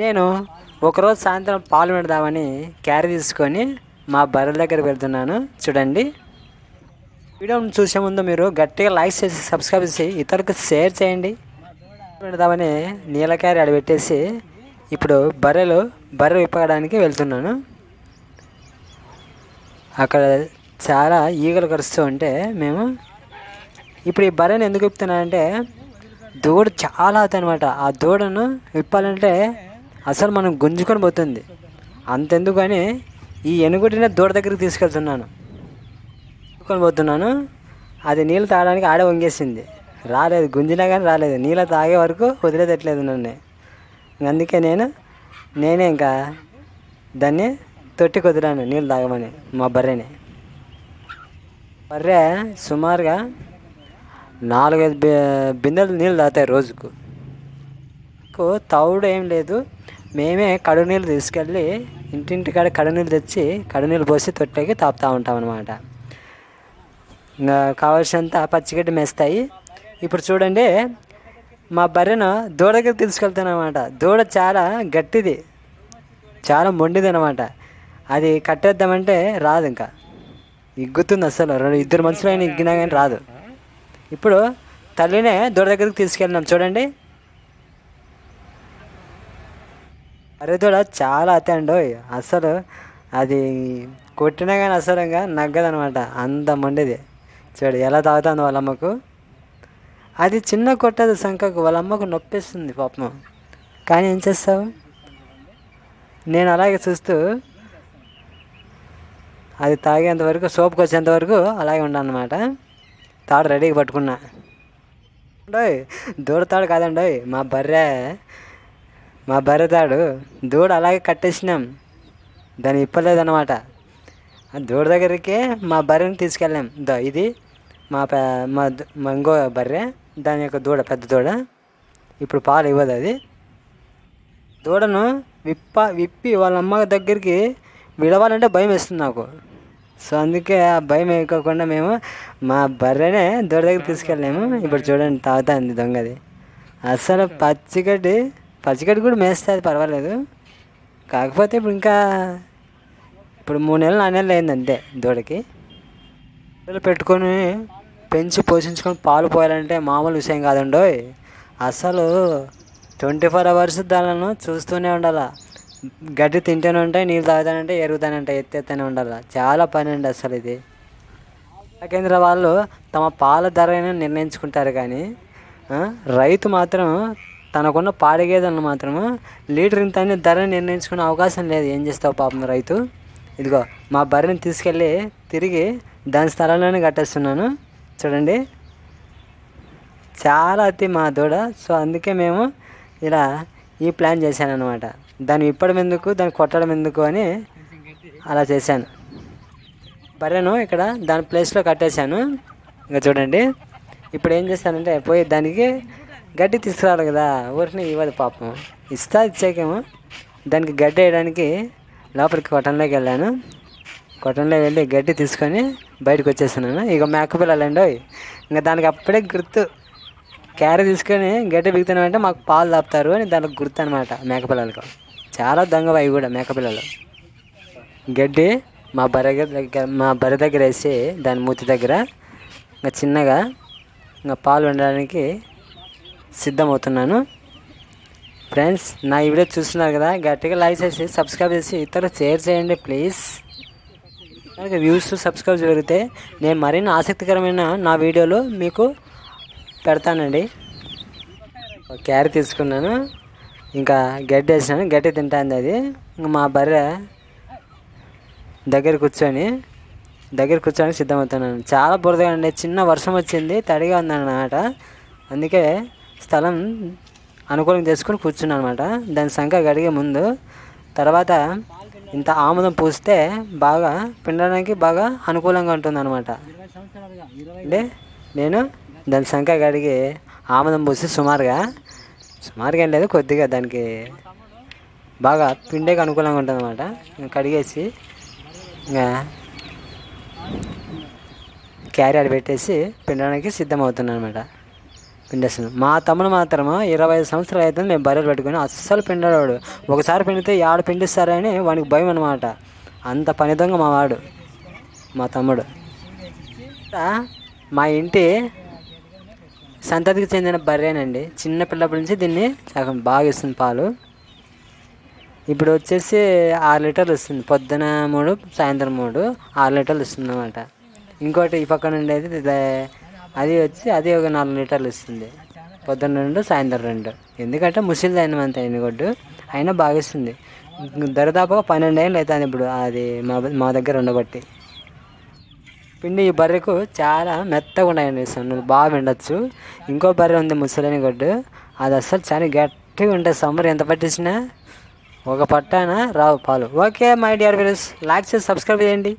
నేను ఒకరోజు సాయంత్రం పాలు పెడదామని క్యారీ తీసుకొని మా బర్రెల దగ్గర వెళ్తున్నాను. చూడండి. వీడియోని చూసే ముందు మీరు గట్టిగా లైక్ చేసి సబ్స్క్రైబ్ చేసి ఇతరులకు షేర్ చేయండి. పెడదామని నీళ్ళ క్యారీ అడబెట్టేసి ఇప్పుడు బర్రెలు బర్రె విప్పడానికి వెళ్తున్నాను. అక్కడ చాలా ఈగలు కరుస్తూ ఉంటే మేము ఇప్పుడు ఈ బర్రెని ఎందుకు విప్పుతున్నానంటే దూడ చాలా అవుతాయి అనమాట ఆ దూడను విప్పాలంటే అసలు మనం గుంజుకొని పోతుంది. అంతెందుకు అని ఈ ఎనుగుడినే దూడ దగ్గరికి తీసుకెళ్తున్నాను. తీసుకొని పోతున్నాను. అది నీళ్ళు తాగడానికి ఆడే వంగేసింది. రాలేదు గుంజినా కానీ రాలేదు. నీళ్ళు తాగే వరకు వదిలేదట్లేదు నన్ను. అందుకే నేను నేనే ఇంకా దాన్ని తొట్టి కుదిరాను నీళ్ళు తాగమని మా బర్రెని. బర్రె సుమారుగా నాలుగైదు బిందెలు నీళ్ళు తాగుతాయి రోజుకు. తవుడు తౌడు ఏం లేదు. మేమే కడునీళ్ళు తీసుకెళ్ళి ఇంటింటికాడ కాడ కడునీళ్ళు తెచ్చి కడునీళ్ళు పోసి తొట్టెకి తాపుతూ ఉంటాం అనమాట ఇంకా కావాల్సినంత పచ్చిగడ్డి మేస్తాయి. ఇప్పుడు చూడండి మా బర్రెను దూడ దగ్గర తీసుకెళ్తాను దూడ చాలా గట్టిది చాలా మొండిది అనమాట అది కట్టేద్దామంటే రాదు ఇంకా. ఇగ్గుతుంది అసలు రెండు ఇద్దరు మనుషులు అయినా ఇగ్గినా కానీ రాదు. ఇప్పుడు తల్లినే దూడ దగ్గరికి తీసుకెళ్ళినాం చూడండి. అరే దూడ చాలా అతండోయ్ అసలు అది కొట్టినా కానీ అసలుగా నగ్గదనమాట. అంత మండేది చూడు ఎలా తాగుతుంది వాళ్ళ అమ్మకు అది చిన్న కొట్టదు శంఖకు వాళ్ళ అమ్మకు నొప్పిస్తుంది పాపం. కానీ ఏం చేస్తావు? నేను అలాగే చూస్తూ అది తాగేంత వరకు సోపుకి వచ్చేంత వరకు అలాగే ఉండనమాట తాడు రెడీగా పట్టుకున్నా. డోయ్ దూడతాడు కాదండోయ్ మా బర్రె మా బర్రె తాడు దూడ అలాగే కట్టేసినాం. దాన్ని ఇప్పలేదన్నమాట. ఆ దూడ దగ్గరికి మా బర్రెని తీసుకెళ్ళాం. దో ఇది మా పె మా మంగో ఇంకో బర్రె దాని యొక్క దూడ పెద్ద దూడ. ఇప్పుడు పాలు ఇవ్వదు అది. దూడను విప్ప విప్పి వాళ్ళ అమ్మ దగ్గరికి విడవాలంటే భయం వేస్తుంది నాకు. సో అందుకే ఆ భయం వేయకోకుండా మేము మా బర్రెనే దూడ దగ్గర తీసుకెళ్ళాము. ఇప్పుడు చూడండి తాగుతుంది దొంగది. అసలు పచ్చిగడ్డి పచ్చిగడ్డి కూడా మేస్తుంది పర్వాలేదు. కాకపోతే ఇప్పుడు ఇంకా ఇప్పుడు మూడు నెలలు నాలుగు నెలలు అయింది అంతే దూడకి. పిల్లలు పెట్టుకొని పెంచి పోషించుకొని పాలు పోయాలంటే మామూలు విషయం కాదండోయ్. అసలు ట్వంటీ ఫోర్ అవర్స్ దానిను చూస్తూనే ఉండాల. గడ్డి తింటూనే ఉంటాయి నీళ్ళు తాగుతానంటే ఎరుగుతానంటే ఉంటాయి ఎత్తేస్తూనే ఉండాలి. చాలా పని అండి అసలు ఇది. కేంద్ర వాళ్ళు తమ పాల ధరని నిర్ణయించుకుంటారు కానీ రైతు మాత్రం తనకున్న పాడి గేదెలను లీటర్ ఇంత అనే ధర నిర్ణయించుకునే అవకాశం లేదు. ఏం చేస్తావు పాపం రైతు? ఇదిగో మా బర్రెని తీసుకెళ్ళి తిరిగి దాని స్థలంలోనే కట్టేస్తున్నాను. చూడండి. చాలా అతి మా దూడ. సో అందుకే మేము ఇలా ఈ ప్లాన్ చేశాను అనమాట దాన్ని ఇప్పడం ఎందుకు? దాన్ని కొట్టడం ఎందుకు అని అలా చేశాను. బర్రెను ఇక్కడ దాని ప్లేస్లో కట్టేశాను. ఇంకా చూడండి. ఇప్పుడు ఏం చేస్తానంటే పోయి దానికి గడ్డి తీసుకురావాలి కదా ఊరిని ఇవ్వదు పాపం. ఇస్తా ఇచ్చాకేమో. దానికి గడ్డి వేయడానికి లోపలికి కొట్టంలోకి వెళ్ళాను. కొట్టంలో వెళ్ళి గడ్డి తీసుకొని బయటకు వచ్చేస్తున్నాను. ఇక మేక పిల్లలండి ఇంకా దానికి అప్పుడే గుర్తు. క్యారీ తీసుకొని గడ్డి బిగుతున్నామంటే మాకు పాలు తాపుతారు అని దానికి గుర్తు అనమాట మేకపిల్లలకు. చాలా దొంగ అవి కూడా మేకపిల్లలు. గడ్డి మా బర్రె దగ్గర మా బర్రె దగ్గర వేసి దాని మూతి దగ్గర ఇంకా చిన్నగా ఇంకా పాలు ఉండడానికి సిద్ధమవుతున్నాను. ఫ్రెండ్స్ నా ఈ వీడియో చూస్తున్నారు కదా గట్టిగా లైక్ చేసి సబ్స్క్రైబ్ చేసి ఇతరులు షేర్ చేయండి ప్లీజ్ అలాగే వ్యూస్ సబ్స్క్రైబ్ జరిగితే నేను మరిన్ని ఆసక్తికరమైన నా వీడియోలు మీకు పెడతానండి. క్యార్ తీసుకున్నాను. ఇంకా గడ్డి వేసినాను గడ్డి తింటాంది అది. ఇంకా మా బర్రె దగ్గర కూర్చొని దగ్గర కూర్చోని సిద్ధమవుతున్నాను. చాలా బురదగా అండి చిన్న వర్షం వచ్చింది తడిగా ఉందన్నమాట అందుకే స్థలం అనుకూలంగా చేసుకుని కూర్చున్నాను అనమాట దాని సంఖ్య గడిగే ముందు తర్వాత ఇంత ఆముదం పూస్తే బాగా పిండడానికి బాగా అనుకూలంగా ఉంటుంది అనమాట అంటే నేను దాని సంఖ్య కడిగి ఆముదం పూసి సుమారుగా సుమారుగా ఏం లేదు కొద్దిగా దానికి బాగా పిండేకి అనుకూలంగా ఉంటుంది అనమాట కడిగేసి ఇంకా క్యారీ పెట్టేసి పిండడానికి సిద్ధమవుతున్నాను అనమాట పిండేస్తున్నాం. మా తమ్ముడు మాత్రము ఇరవై ఐదు సంవత్సరాలు అయితే మేము బర్రెలు పెట్టుకొని అస్సలు పిండాడు ఒకసారి పిండితే ఆడ పిండిస్తారని వానికి భయం అనమాట అంత పని దొంగ మా వాడు మా తమ్ముడు. మా ఇంటి సంతతికి చెందిన బర్రేనండి. చిన్న పిల్లప్పటి నుంచి దీన్ని సగం బాగా ఇస్తుంది పాలు. ఇప్పుడు వచ్చేసి ఆరు లీటర్లు ఇస్తుంది. పొద్దున మూడు సాయంత్రం మూడు ఆరు లీటర్లు ఇస్తుంది అనమాట ఇంకోటి ఈ పక్కన ఉండేది అది వచ్చి అది ఒక నాలుగు లీటర్లు ఇస్తుంది. పొద్దున్న రెండు సాయంత్రం రెండు. ఎందుకంటే ముసిలిదైన అయిన అంత ఎన్నిగొడ్డు అయినా బాగిస్తుంది దరిదాపుగా పన్నెండు ఏళ్ళు అవుతుంది ఇప్పుడు అది మా మా దగ్గర ఉండబట్టి. పిండి ఈ బర్రెకు చాలా మెత్తగా ఉన్నాయండి సన్నులు బాగా పిండొచ్చు. ఇంకో బర్రె ఉంది ముసలిని గొడ్డు. అది అస్సలు చాలా గట్టిగా ఉంటుంది సమ్మర్. ఎంత పట్టించినా ఒక పట్టాన? రావు పాలు. Okay my dear views like చేసి సబ్స్క్రైబ్ చేయండి.